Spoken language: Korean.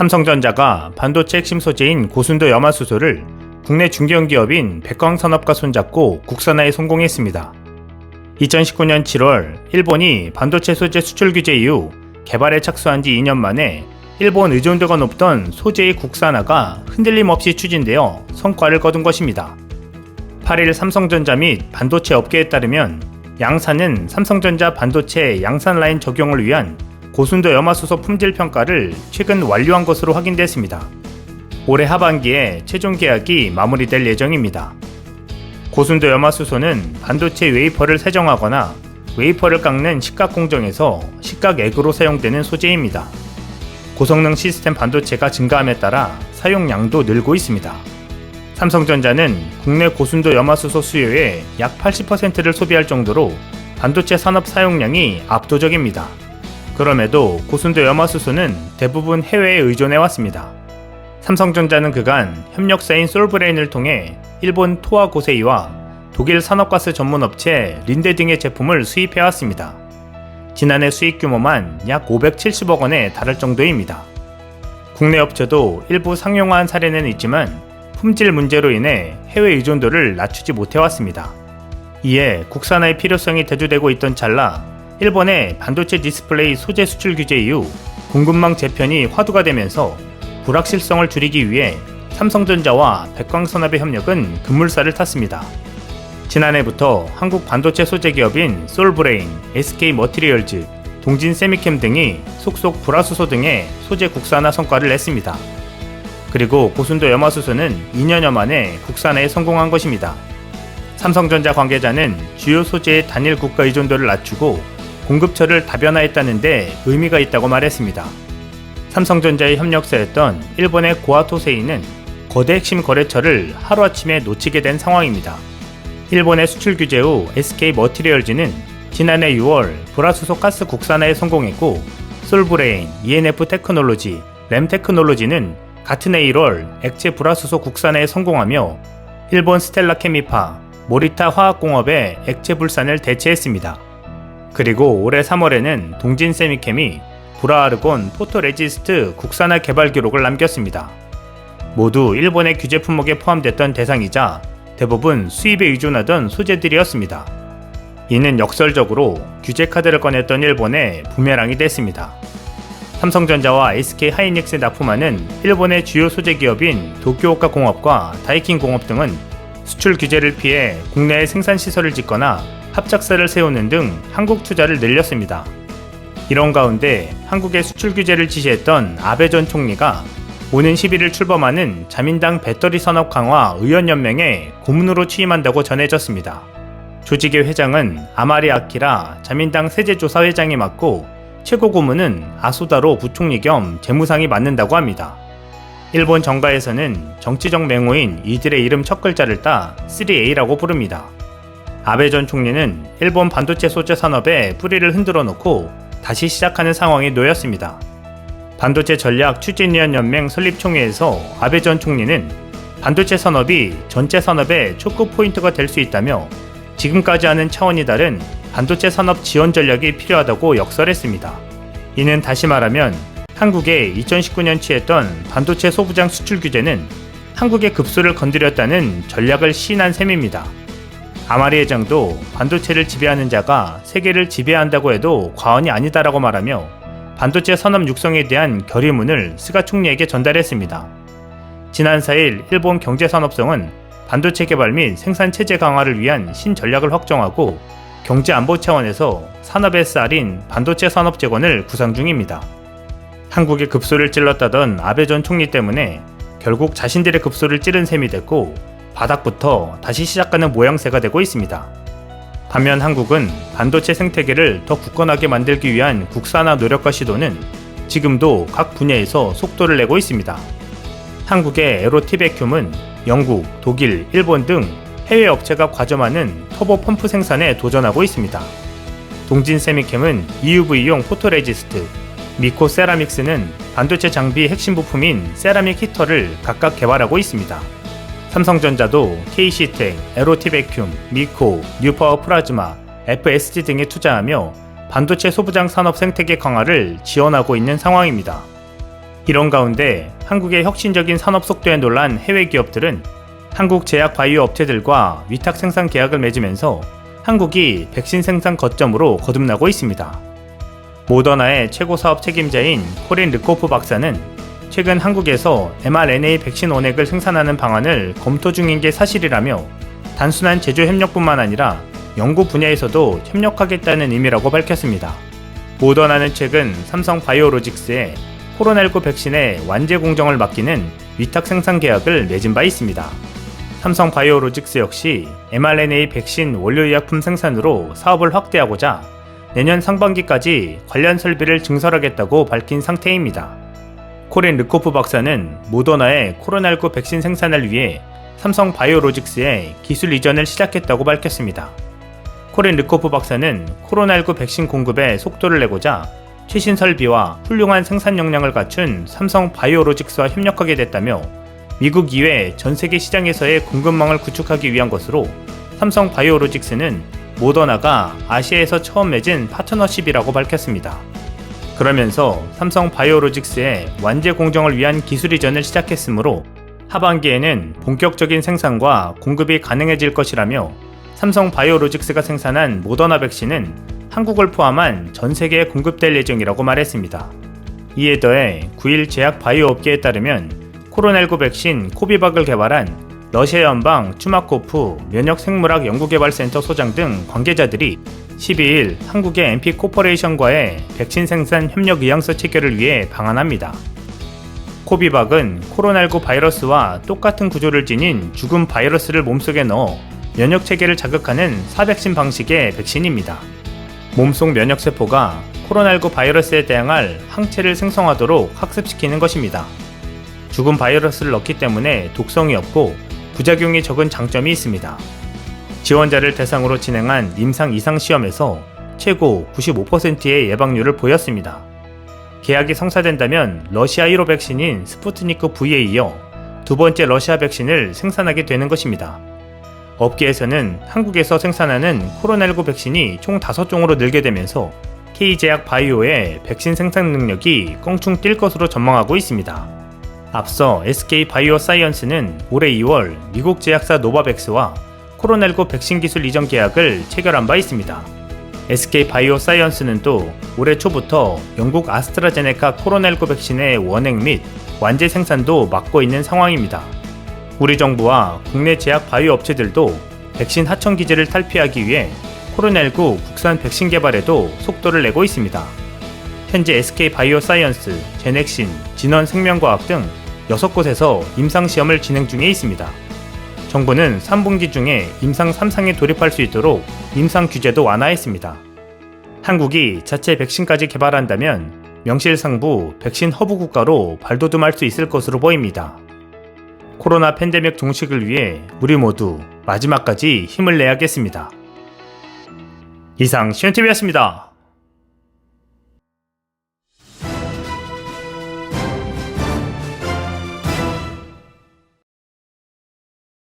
삼성전자가 반도체 핵심 소재인 고순도 염화수소를 국내 중견 기업인 백광산업과 손잡고 국산화에 성공했습니다. 2019년 7월 일본이 반도체 소재 수출 규제 이후 개발에 착수한 지 2년 만에 일본 의존도가 높던 소재의 국산화가 흔들림 없이 추진되어 성과를 거둔 것입니다. 8일 삼성전자 및 반도체 업계에 따르면 양산은 삼성전자 반도체 양산 라인 적용을 위한 고순도 염화수소 품질 평가를 최근 완료한 것으로 확인됐습니다. 올해 하반기에 최종 계약이 마무리될 예정입니다. 고순도 염화수소는 반도체 웨이퍼를 세정하거나 웨이퍼를 깎는 식각 공정에서 식각액으로 사용되는 소재입니다. 고성능 시스템 반도체가 증가함에 따라 사용량도 늘고 있습니다. 삼성전자는 국내 고순도 염화수소 수요의 약 80%를 소비할 정도로 반도체 산업 사용량이 압도적입니다. 그럼에도 고순도 염화수소는 대부분 해외에 의존해 왔습니다. 삼성전자는 그간 협력사인 솔브레인을 통해 일본 토와 고세이와 독일 산업가스 전문 업체 린데 등의 제품을 수입해 왔습니다. 지난해 수익 규모만 약 570억 원에 달할 정도입니다. 국내 업체도 일부 상용화한 사례는 있지만 품질 문제로 인해 해외 의존도를 낮추지 못해왔습니다. 이에 국산화의 필요성이 대두되고 있던 찰나 일본의 반도체 디스플레이 소재 수출 규제 이후 공급망 재편이 화두가 되면서 불확실성을 줄이기 위해 삼성전자와 백광산업의 협력은 급물살을 탔습니다. 지난해부터 한국 반도체 소재 기업인 솔브레인, SK 머티리얼즈, 동진 세미캠 등이 속속 불화수소 등의 소재 국산화 성과를 냈습니다. 그리고 고순도 염화수소는 2년여 만에 국산화에 성공한 것입니다. 삼성전자 관계자는 주요 소재의 단일 국가 의존도를 낮추고 공급처를 다변화했다는데 의미가 있다고 말했습니다. 삼성전자의 협력사였던 일본의 고아토세이는 거대 핵심 거래처를 하루아침에 놓치게 된 상황입니다. 일본의 수출 규제 후 SK 머티리얼즈는 지난해 6월 불화수소 가스 국산화에 성공했고 솔브레인, ENF 테크놀로지, 램 테크놀로지는 같은 해 1월 액체 불화수소 국산화에 성공하며 일본 스텔라 케미파, 모리타 화학공업의 액체 불산을 대체했습니다. 그리고 올해 3월에는 동진 세미캠이 브라아르곤 포토레지스트 국산화 개발 기록을 남겼습니다. 모두 일본의 규제 품목에 포함됐던 대상이자 대부분 수입에 의존하던 소재들이었습니다. 이는 역설적으로 규제 카드를 꺼냈던 일본의 부메랑이 됐습니다. 삼성전자와 SK 하이닉스에 납품하는 일본의 주요 소재 기업인 도쿄오카 공업과 다이킨 공업 등은 수출 규제를 피해 국내에 생산 시설을 짓거나 합작사를 세우는 등 한국 투자를 늘렸습니다. 이런 가운데 한국의 수출 규제를 지시했던 아베 전 총리가 오는 11일 출범하는 자민당 배터리 산업 강화 의원연맹에 고문으로 취임한다고 전해졌습니다. 조직의 회장은 아마리 아키라 자민당 세제조사 회장이 맡고 최고 고문은 아소다로 부총리 겸 재무상이 맡는다고 합니다. 일본 정가에서는 정치적 맹호인 이들의 이름 첫 글자를 따 3A라고 부릅니다. 아베 전 총리는 일본 반도체 소재 산업에 뿌리를 흔들어 놓고 다시 시작하는 상황에 놓였습니다. 반도체 전략 추진위원 연맹 설립 총회에서 아베 전 총리는 반도체 산업이 전체 산업의 초크 포인트가 될 수 있다며 지금까지와는 차원이 다른 반도체 산업 지원 전략이 필요하다고 역설했습니다. 이는 다시 말하면 한국의 2019년 취했던 반도체 소부장 수출 규제는 한국의 급소를 건드렸다는 전략을 시인한 셈입니다. 아마리 회장도 반도체를 지배하는 자가 세계를 지배한다고 해도 과언이 아니다라고 말하며 반도체 산업 육성에 대한 결의문을 스가 총리에게 전달했습니다. 지난 4일 일본 경제산업성은 반도체 개발 및 생산 체제 강화를 위한 신전략을 확정하고 경제 안보 차원에서 산업의 쌀인 반도체 산업 재건을 구상 중입니다. 한국의 급소를 찔렀다던 아베 전 총리 때문에 결국 자신들의 급소를 찌른 셈이 됐고 바닥부터 다시 시작하는 모양새가 되고 있습니다. 반면 한국은 반도체 생태계를 더 굳건하게 만들기 위한 국산화 노력과 시도는 지금도 각 분야에서 속도를 내고 있습니다. 한국의 에로티베큐은 영국, 독일, 일본 등 해외 업체가 과점하는 터보 펌프 생산에 도전하고 있습니다. 동진 세미캠은 EUV용 포토레지스트, 미코 세라믹스는 반도체 장비 핵심 부품인 세라믹 히터를 각각 개발하고 있습니다. 삼성전자도 KC텍, 에로티베큐, 미코, 뉴파워 플라즈마, FSG 등에 투자하며 반도체 소부장 산업 생태계 강화를 지원하고 있는 상황입니다. 이런 가운데 한국의 혁신적인 산업 속도에 놀란 해외 기업들은 한국 제약 바이오 업체들과 위탁 생산 계약을 맺으면서 한국이 백신 생산 거점으로 거듭나고 있습니다. 모더나의 최고 사업 책임자인 코린 르코프 박사는 최근 한국에서 mRNA 백신 원액을 생산하는 방안을 검토 중인 게 사실이라며 단순한 제조 협력뿐만 아니라 연구 분야에서도 협력하겠다는 의미라고 밝혔습니다. 모더나는 최근 삼성 바이오로직스에 코로나19 백신의 완제 공정을 맡기는 위탁 생산 계약을 맺은 바 있습니다. 삼성 바이오로직스 역시 mRNA 백신 원료 의약품 생산으로 사업을 확대하고자 내년 상반기까지 관련 설비를 증설하겠다고 밝힌 상태입니다. 코린 르코프 박사는 모더나의 코로나19 백신 생산을 위해 삼성 바이오로직스에 기술 이전을 시작했다고 밝혔습니다. 코린 르코프 박사는 코로나19 백신 공급에 속도를 내고자 최신 설비와 훌륭한 생산 역량을 갖춘 삼성 바이오로직스와 협력하게 됐다며 미국 이외 전 세계 시장에서의 공급망을 구축하기 위한 것으로 삼성 바이오로직스는 모더나가 아시아에서 처음 맺은 파트너십이라고 밝혔습니다. 그러면서 삼성 바이오로직스의 완제 공정을 위한 기술 이전을 시작했으므로 하반기에는 본격적인 생산과 공급이 가능해질 것이라며 삼성 바이오로직스가 생산한 모더나 백신은 한국을 포함한 전 세계에 공급될 예정이라고 말했습니다. 이에 더해 9일 제약 바이오 업계에 따르면 코로나19 백신 코비박을 개발한 러시아 연방 추마코프 면역생물학 연구개발센터 소장 등 관계자들이 12일 한국의 MP 코퍼레이션과의 백신 생산 협력 의향서 체결을 위해 방한합니다. 코비박은 코로나19 바이러스와 똑같은 구조를 지닌 죽은 바이러스를 몸속에 넣어 면역 체계를 자극하는 사백신 방식의 백신입니다. 몸속 면역 세포가 코로나19 바이러스에 대항할 항체를 생성하도록 학습시키는 것입니다. 죽은 바이러스를 넣기 때문에 독성이 없고 부작용이 적은 장점이 있습니다. 지원자를 대상으로 진행한 임상 이상 시험에서 최고 95%의 예방률을 보였습니다. 계약이 성사된다면 러시아 1호 백신인 스푸트니크 V에 이어 두 번째 러시아 백신을 생산하게 되는 것입니다. 업계에서는 한국에서 생산하는 코로나19 백신이 총 5종으로 늘게 되면서 K제약 바이오의 백신 생산 능력이 껑충 뛸 것으로 전망하고 있습니다. 앞서 SK 바이오 사이언스는 올해 2월 미국 제약사 노바백스와 코로나19 백신 기술 이전 계약을 체결한 바 있습니다. SK 바이오 사이언스는 또 올해 초부터 영국 아스트라제네카 코로나19 백신의 원액 및 완제 생산도 맡고 있는 상황입니다. 우리 정부와 국내 제약 바이오 업체들도 백신 하청 기제를 탈피하기 위해 코로나19 국산 백신 개발에도 속도를 내고 있습니다. 현재 SK 바이오 사이언스, 제넥신, 진원 생명과학 등 6곳에서 임상시험을 진행 중에 있습니다. 정부는 3분기 중에 임상 3상에 돌입할 수 있도록 임상 규제도 완화했습니다. 한국이 자체 백신까지 개발한다면 명실상부 백신 허브 국가로 발돋움할 수 있을 것으로 보입니다. 코로나 팬데믹 종식을 위해 우리 모두 마지막까지 힘을 내야겠습니다. 이상 시온TV였습니다.